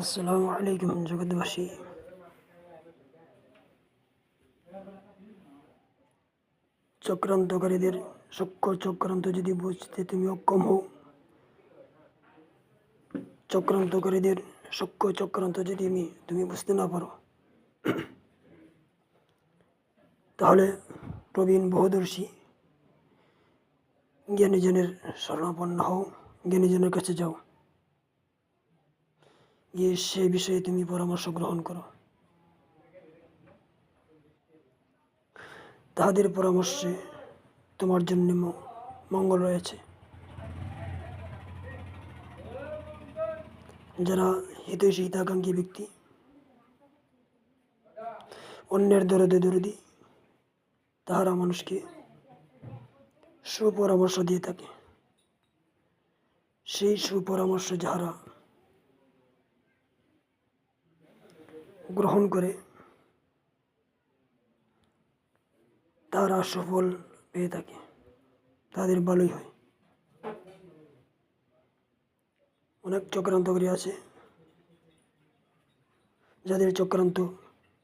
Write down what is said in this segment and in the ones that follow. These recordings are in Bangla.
আসসালামু আলাইকুম জগৎবাসী চক্রান্তকারীদের সূক্ষ্ম চক্রান্ত যদি বুঝতে তুমি অক্ষম হও, চক্রান্তকারীদের সূক্ষ্ম চক্রান্ত যদি আমি, তুমি বুঝতে না পারো, তাহলে প্রবীণ বহুদর্শী, জ্ঞানীজনের শরণাপন্ন হও, জ্ঞানীজনের কাছে যাও। গিয়ে সেই বিষয়ে তুমি পরামর্শ গ্রহণ করো। তাহাদের পরামর্শে তোমার জন্য মঙ্গল রয়েছে। যারা হিতৈষী, হিতাকাঙ্ক্ষী ব্যক্তি, অন্যের দরদে দরদি, তাহারা মানুষকে সুপরামর্শ দিয়ে থাকে। সেই সুপরামর্শ যাহারা গ্রহণ করে তারা সফল পেয়ে থাকে, তাদের ভালোই হয়। অনেক চক্রান্তকারী আছে। যাদের চক্রান্ত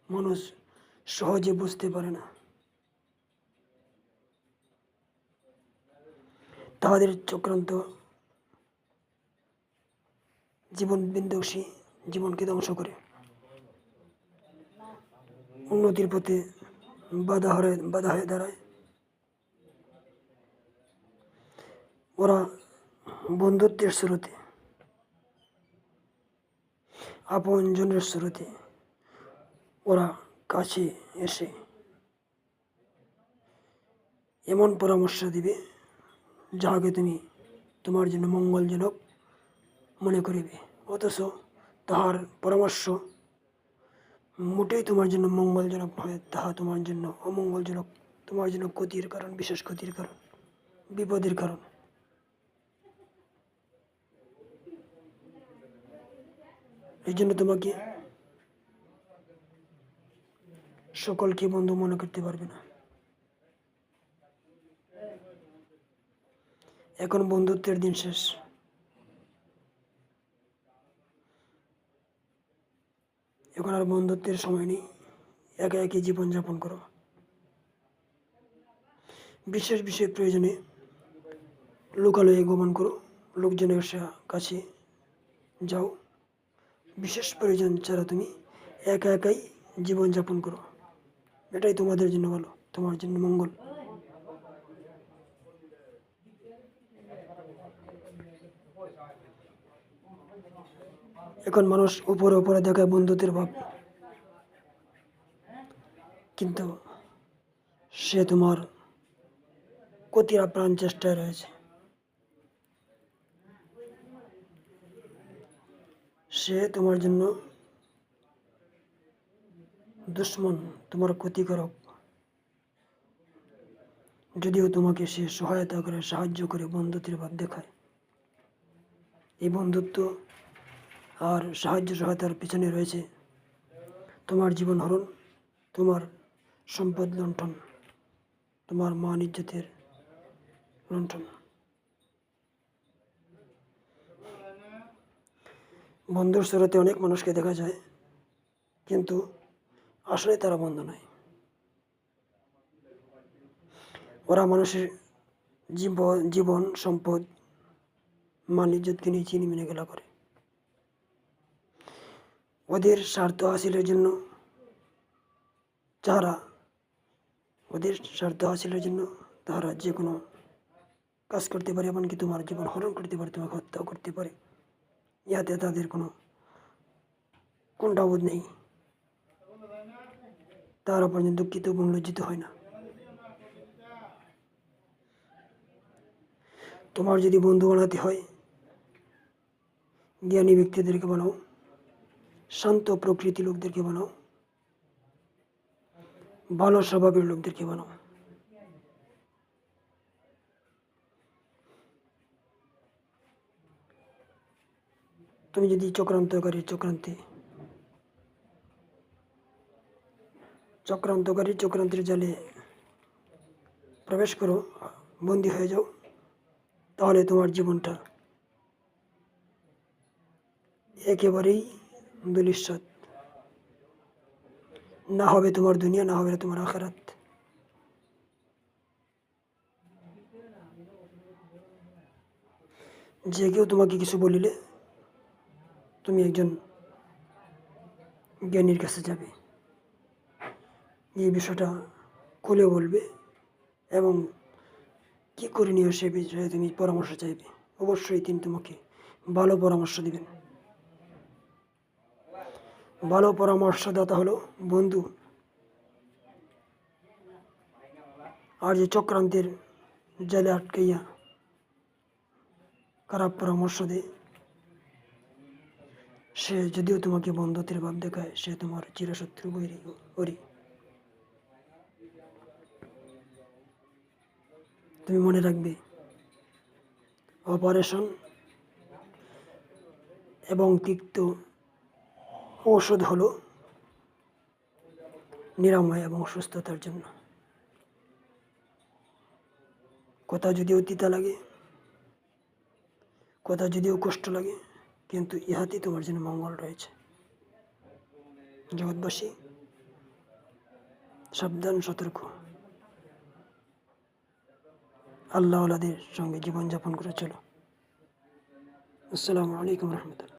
মানুষ সহজে বুঝতে পারে না, তাদের চক্রান্ত জীবন বিধ্বংসী জীবনকে ধ্বংস করে। উন্নতির পথে বাধা হয়ে বাধা হয়ে দাঁড়ায়। ওরা বন্ধুত্বের স্রোতে, আপনজনের স্রোতে ওরা কাছে এসে এমন পরামর্শ দিবে যাহাকে তুমি তোমার জন্য মঙ্গলজনক মনে করিবে। অথচ তাহার পরামর্শ মোটেই তোমার জন্য মঙ্গলজনক নয়, তাহা তোমার জন্য অমঙ্গলজনক, তোমার জন্য ক্ষতির কারণ, বিশেষ ক্ষতির কারণ, বিপদের কারণ। এই জন্য তোমাকে সকলকে বন্ধু মনে করতে পারবে না। এখন বন্ধুত্বের দিন শেষ। আর বন্ধুত্বের সময় নেই। একা একই জীবনযাপন করো। বিশেষ বিশেষ প্রয়োজনে লোকালয়ে গমন করো। লোকজনের কাছে যাও। বিশেষ প্রয়োজন ছাড়া তুমি একা একাই জীবনযাপন করো। এটাই তোমাদের জন্য ভালো, তোমার জন্য মঙ্গল। এখন মানুষ উপরে উপরে দেখায় বন্ধুত্বের ভাব। কিন্তু সে তোমার ক্ষতির আপ্রাণ চেষ্টায় রয়েছে। সে তোমার জন্য দুশ্মন তোমার ক্ষতিকারক। যদিও তোমাকে সে সহায়তা করে, সাহায্য করে বন্ধুত্বের ভাব দেখায়। এই বন্ধুত্ব আর সাহায্য সহায়তার পিছনে রয়েছে তোমার জীবন হরণ, তোমার সম্পদ লণ্ঠন, তোমার মান ইজ্জতের লুণ্ঠন। বন্ধুর স্রোতে অনেক মানুষকে দেখা যায়, কিন্তু আসলে তারা বন্ধু নয়। ওরা মানুষের জীবন জীবন, সম্পদ, মান ইজ্জতকে নিয়ে চিনি মেনে খেলা করে। ওদের স্বার্থ হাসিলের জন্য যারা, ওদের স্বার্থ হাসিলের জন্য তারা যে কোনো কাজ করতে পারে, এমনকি তোমার জীবন হরণ করতে পারে, তোমাকে হত্যাও করতে পারে। ইহাতে তাদের কোনো কোনটাবোধ নেই। তারা পর্যন্ত দুঃখিত এবং লজ্জিত হয় না। তোমার যদি বন্ধু বানাতে হয়, জ্ঞানী ব্যক্তিদেরকে বানাও শান্ত প্রকৃতি লোকদেরকে বানাও ভালো স্বভাবের লোকদেরকে বানাও তুমি যদি চক্রান্তকারী, চক্রান্তে। চক্রান্তকারী, চক্রান্তের জালে প্রবেশ করো, বন্দী হয়ে যাও, তাহলে তোমার জীবনটা একেবারেই না হবে তোমার দুনিয়া, না হবে না তোমার আখেরাত। যে কেউ তোমাকে কিছু বলিলে তুমি একজন জ্ঞানীর কাছে যাবে। এই বিষয়টা খুলে বলবে এবং কী করে নিও সে বিষয়ে তুমি পরামর্শ চাইবে। অবশ্যই তিনি তোমাকে ভালো পরামর্শ দিবেন। ভালো পরামর্শদাতা হলো, বন্ধু। আর যে চক্রান্তের জালে আটকাইয়া খারাপ পরামর্শ দেয় সে যদিও তোমাকে বন্ধুত্বের ভাব দেখায়, সে তোমার চিরশত্রু বৈরী ওরি তুমি মনে রাখবে, অপারেশন এবং তিক্ত ঔষধ হলো নিরাময় এবং সুস্থতার জন্য। কথা যদিও তিতা লাগে কথা যদিও কষ্ট লাগে, কিন্তু ইহাতেই তোমার জন্য মঙ্গল রয়েছে। জগৎবাসী, সাবধান, সতর্ক। আল্লাহ সঙ্গে জীবনযাপন করে চলো। আসসালামু আলাইকুম রহমতুল্লাহ।